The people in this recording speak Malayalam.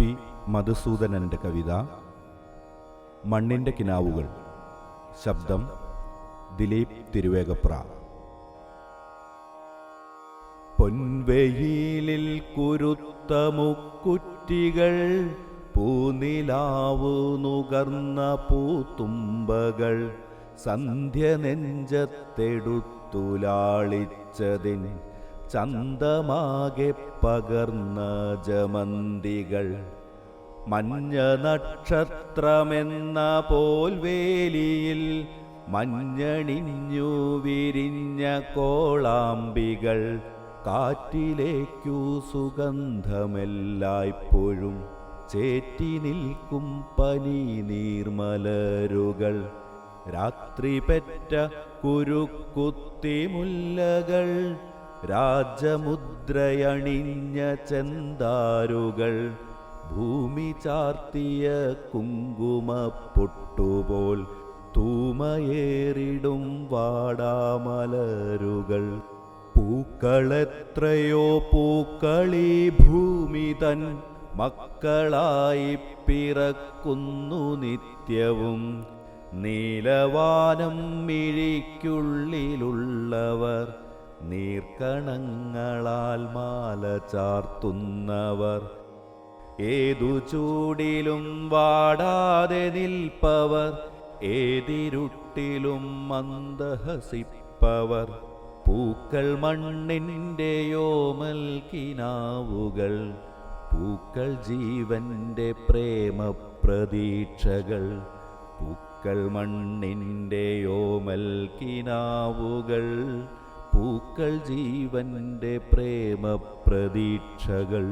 പി മധുസൂദനന്റെ കവിത മണ്ണിന്റെ കിനാവുകൾ ശബ്ദം ദിലീപ് തിരുവേഗപ്ര. പൊൻവെയിലിൽ കുരുത്ത മുക്കുറ്റികൾ പൂനിലാവു നുകർന്ന പൂത്തുമ്പകൾ സന്ധ്യ നെഞ്ചത്തെടുത്തുലാളിച്ചതിൻ ചന്തമാകെ പകർന്ന ജമന്തികൾ. മഞ്ഞ നക്ഷത്രമെന്ന പോൽവേലിയിൽ മഞ്ഞണിഞ്ഞു വിരിഞ്ഞ കോളാമ്പികൾ. കാറ്റിലേക്കു സുഗന്ധമെല്ലായ്പ്പോഴും ചേറ്റി നിൽക്കും പനി നീർമലരുകൾ. രാത്രി പെറ്റ കുരുക്കുത്തിമുല്ലകൾ രാജമുദ്രയണിഞ്ഞ ചെന്താരുകൾ ഭൂമി ചാർത്തിയ കുങ്കുമ പൊട്ടുപോൽ തൂമയേറിടും വാടാമലരുകൾ. പൂക്കളെത്രയോ പൂക്കളി ഭൂമി തൻ മക്കളായി പിറക്കുന്നു നിത്യവും. നീലവാനം മിഴിക്കുള്ളിലുള്ളവർ നീർക്കണങ്ങളാൽ മാല ചാർത്തുന്നവർ. ഏതു ചൂടിലും വാടാതെ നിൽപ്പവർ. ഏതിരുട്ടിലും മന്ദഹസിപ്പവർ. പൂക്കൾ മണ്ണിന്റെ യോമൽകിനാവുകൾ പൂക്കൾ ജീവന്റെ പ്രേമ പ്രതീക്ഷകൾ പൂക്കൾ മണ്ണിന്റെ യോമൽ കിനാവുകൾ. പൂക്കൾ ജീവന്റെ പ്രേമ പ്രതീക്ഷകൾ